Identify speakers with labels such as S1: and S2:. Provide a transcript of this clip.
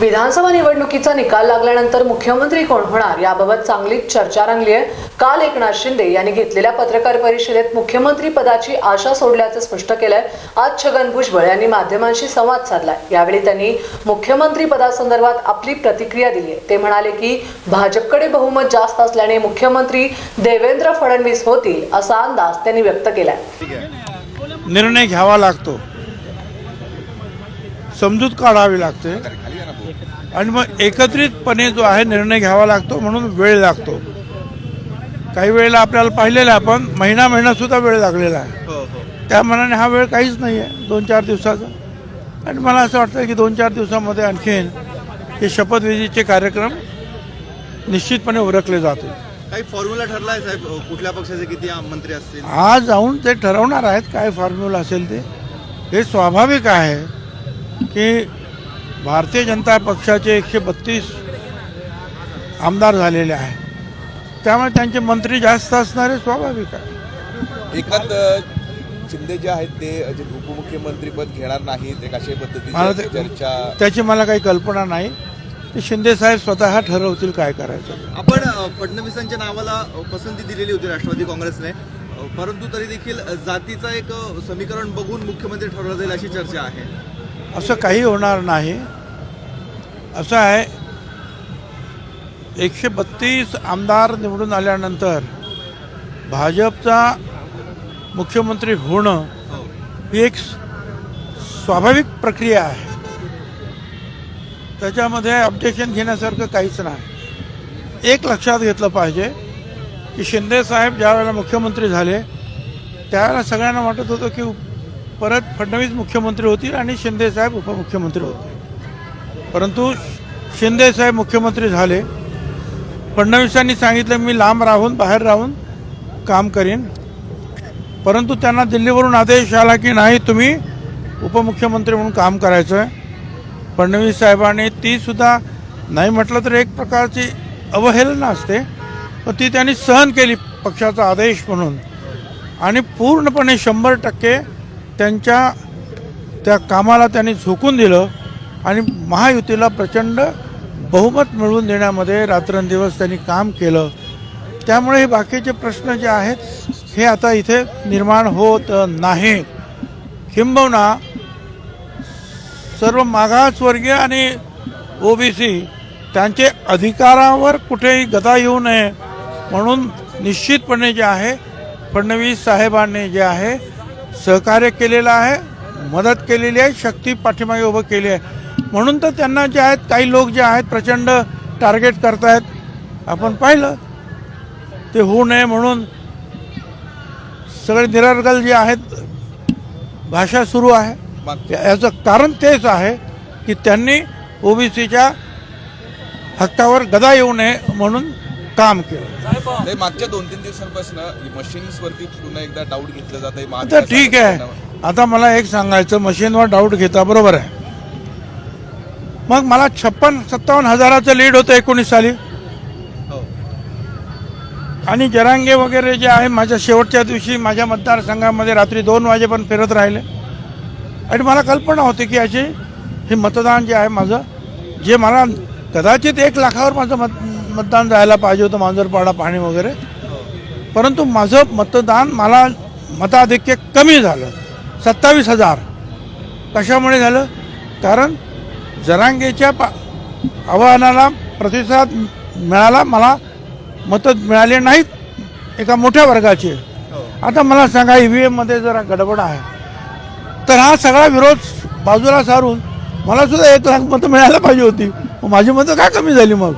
S1: विधानसभा निवडणुकीचा निकाल लागल्यानंतर मुख्यमंत्री कोण होणार याबाबत चांगलीच चर्चा रंगली आहे काल एकनाथ शिंदे यांनी घेतलेल्या पत्रकार परिषदेत मुख्यमंत्री पदाची आशा सोडल्याचं स्पष्ट केलंय. आज छगन भुजबळ यांनी माध्यमांशी संवाद साधलाय. यावेळी त्यांनी मुख्यमंत्री पदासंदर्भात आपली प्रतिक्रिया दिली आहे ते म्हणाले की भाजपकडे बहुमत जास्त असल्याने मुख्यमंत्री देवेंद्र फडणवीस होतील असा अंदाज त्यांनी व्यक्त केलाय.
S2: निर्णय घ्यावा लागतो. समजूत काढावी लागते. आणि मग एकत्रितपणे जो आहे निर्णय घ्यावा लागतो म्हणून वेळ लागतो. काही वेळेला आपल्याला पाहिलेलं आहे आपण महिना महिना सुद्धा वेळ लागलेला आहे. त्या मनाने हा वेळ काहीच नाही आहे दोन चार दिवसाचा. आणि मला असं वाटतं की दोन चार दिवसामध्ये आणखीन हे शपथविधीचे कार्यक्रम निश्चितपणे उरकले जातील.
S3: काही फॉर्म्युला ठरला आहे साहेब कुठल्या पक्षाचे किती मंत्री असतील?
S2: आज जाऊन ते ठरवणार आहेत काय फॉर्म्युला असेल ते. हे स्वाभाविक आहे. की भारतीय जनता पक्षाचे एकशे बत्तीस आमदार झालेले आहेत. त्यामुळे त्यांचे मंत्री जास्त असणारे स्वाभाविक आहे.
S4: एकात शिंदे जे आहेत ते उपमुख्यमंत्रीपद घेणार नाहीत एक अशा
S2: ते-
S4: चर्चा
S2: त्याची मला काही कल्पना नाही. ते शिंदे साहेब स्वतः ठरवतील काय करायचं.
S3: आपण फडणवीसांच्या नावाला पसंती दिलेली होती राष्ट्रवादी काँग्रेसने. परंतु तरी देखील जातीचं एक समीकरण बघून मुख्यमंत्री ठरवलं जाईल अशी चर्चा आहे.
S2: असं काही होणार नाही. असं आहे एकशे बत्तीस आमदार निवडून आल्यानंतर भाजपचा मुख्यमंत्री होणं
S3: ही
S2: एक स्वाभाविक प्रक्रिया आहे. त्याच्यामध्ये अपडेशन घेण्यासारखं काहीच नाही. एक लक्षात घेतलं पाहिजे की शिंदे साहेब ज्यावेळेला मुख्यमंत्री झाले त्यावेळेला सगळ्यांना वाटत होतं की परत फडणवीस मुख्यमंत्री होतील आणि शिंदे साहेब उपमुख्यमंत्री होतील. परंतु शिंदे साहेब मुख्यमंत्री झाले. फडणवीसांनी सांगितलं मी लांब राहून बाहेर राहून काम करीन. परंतु त्यांना दिल्लीवरून आदेश आला की नाही तुम्ही उपमुख्यमंत्री म्हणून काम करायचं आहे फडणवीस साहेबांनी ती सुद्धा नाही म्हटलं तर एक प्रकारची अवहेलना असते. पण ती त्यांनी सहन केली पक्षाचा आदेश म्हणून. आणि पूर्णपणे शंभर टक्के त्यांच्या त्या कामाला त्यांनी झोकून दिलं आणि महायुतीला प्रचंड बहुमत मिळवून देण्यामध्ये रात्रंदिवस त्यांनी काम केलं. त्यामुळे हे बाकीचे प्रश्न जे आहेत हे आता इथे निर्माण होत नाही. किंबहुना सर्व मागासवर्गीय आणि ओबीसी त्यांचे अधिकारावर कुठेही गदा येऊ नये म्हणून निश्चितपणे जे आहे फडणवीस साहेबांनी जे आहे सहकार्य केलेलं आहे मदत केलेली आहे शक्ती पाठीमागे उभं केली आहे. म्हणून तर त्यांना जे आहेत काही लोक जे आहेत प्रचंड टार्गेट करतायत. आपण पाहिलं ते होऊ नये म्हणून सगळे निरर्गल जे आहेत भाषा सुरू आहे. याचं कारण तेच आहे की त्यांनी ओबीसीच्या हक्कावर गदा येऊ नये म्हणून काम केलं.
S4: मागच्या दोन तीन दिवसांपासून मशीन्स वरती पुन्हा एकदा डाऊट घेतलं जात आहे
S2: ठीक आहे. आता मला एक सांगायचं मशीनवर डाऊट घेता बरोबर आहे. मग मला छप्पन सत्तावन्न हजाराचं लीड होतं एकोणीस साली.
S3: हो.
S2: आणि जरांगे वगैरे जे आहे माझ्या शेवटच्या दिवशी माझ्या मतदारसंघामध्ये रात्री दोन वाजेपर्यंत फिरत राहिले. आणि मला कल्पना होती की याची हे मतदान जे आहे माझं जे मला कदाचित एक लाखावर माझं मत मतदान जायला पाहिजे होतं मांजरपाडा पाणी वगैरे. परंतु माझं मतदान मला मताधिक्य कमी झालं. सत्तावीस हजार. कशामुळे झालं? कारण जरांगेच्या पा आव्हानाला प्रतिसाद मिळाला मला मतं मिळाले नाहीत एका मोठ्या वर्गाचे. आता मला सांगा ई व्ही एममध्ये जरा गडबड आहे. तर हा सगळा विरोध बाजूला सारून मला सुद्धा एक लाख मतं मिळायला पाहिजे होती. माझी मतं काय कमी झाली मग?